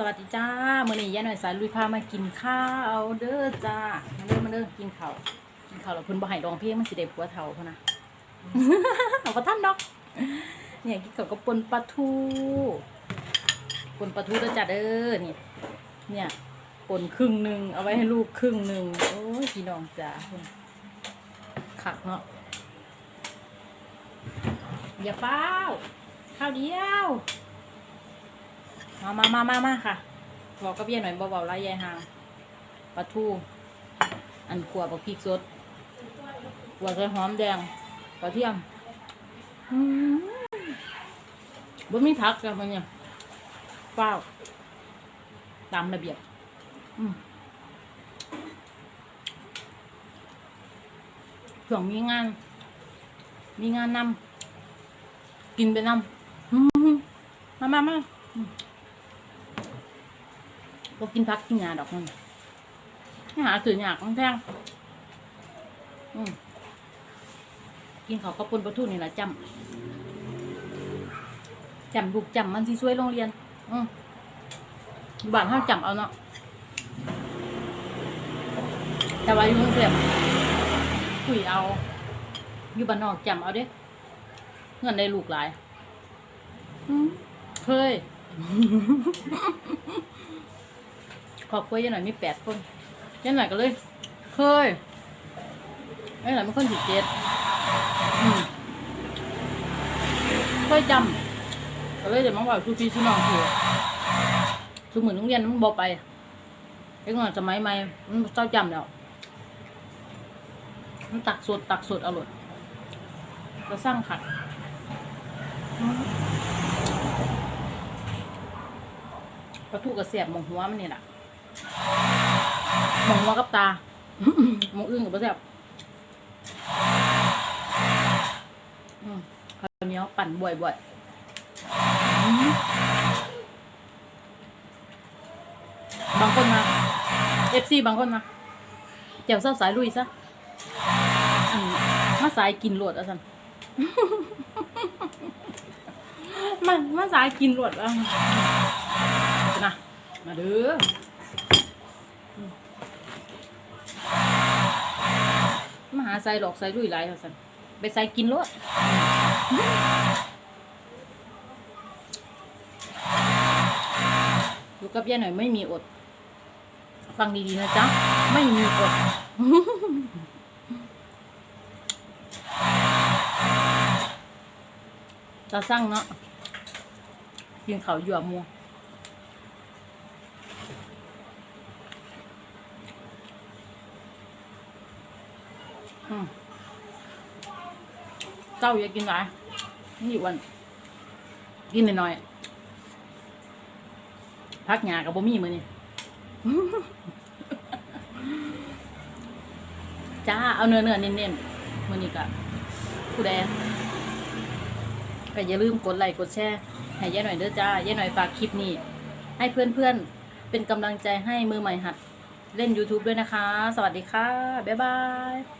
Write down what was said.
สวัสดีจ้ามื่อนี้ย่าหน่อยสายลุยพามากินข้าวเด้อจ้ามาเด้อมาเด้อกินข้าวกินข้าวแล้วเพิ่นบ่ให้ดองเพลงมันสิได้ผัวเฒ่าพุ่นนะเอาบ่ทันดอก เนี่ยกินข้าวกับปนปลาทูปนปลาทูเด้อจ้าเด้อนี่เนี่ยปนครึ่งหนึ่งเอาไว้ให้ลูกครึ่งหนึ่งโอ้ยพี่น้องจ้าขักเนาะอย่าเฝ้าข้าวเดียว มามามามามาค่ะบอกกับเบี้ยหน่อยเบาๆไล่ยายหางปลาทู อันขวบกับพริกสดขวใส่หอมแดงกระเทียมอืมบ่มีผักกันมันเนี่ยเปล่าตามระเบียบช่วงมีงาน มีงานนำกินไปนำอืมมามา ก็กินพักกินยาดอกมันหาสื่อหยากมันแพงอืมกินเขาวก็ปนปลาทูนี่แหละจำจำลูกจำมันสิช่วยโรงเรียน อืมบ้านห้าจำเอาเนาะแต่ว่าอยู่กรุงเทพคุยเอาอยู่บ้านนอกจำเอาเด้เงินได้ลูกหลายเคย ครอบครัวยันหน่อยมีแปดคนยันหน่อยก็เลย เคยยันหน่อยเป็นคนที่เจ็ดเคยจำก็เลยเดี๋ยวมาว่าชูพี่ชูน้องคือชูเหมือนโรงเรียนมันบอกไปไอ้เงินสมัยใหม่มันเจ้าจำแล้วมันตักสดตักสดอร่อยก็สร้างขัดปลาทูกระเสียบมองหัวมันนี่แหละ มองว่ากับตามองอึ้งกับปลาแซ่บอืมข้าวเหนียวปั่นบ่อยๆอืมบางคนมาเอฟซีบางคนมาเจียวเศร้าสายลุยซะมาสายกินโหลดอะสันมันมาสายกินโหลดอะนะมาเด้อ มาหาใส่หลอกใส่ลุยหลายเขาสันไปใส่กินรถอยู่กับย่าหน่อยไม่มีอด ฟังดีๆนะจ๊ะ ไม่มีอดจะสั่งเนาะกินเขาหยวกมัว เจ้าอย่ากินหลายนี่วัน กินหน่อยๆพักหยากับบ่มีมือนี่จ้า เอาเนื้อเนื้อเน้นๆมือนี้กะผู้แดงก็อย่าลืมกดไลค์กดแชร์ให้ยายหน่อยเด้อจ้ายายหน่อยฝากคลิปนี้ ให้เพื่อนๆ เป็นกำลังใจให้มือใหม่หัด เล่น YouTube ด้วยนะคะ สวัสดีค่ะ บ๊ายบาย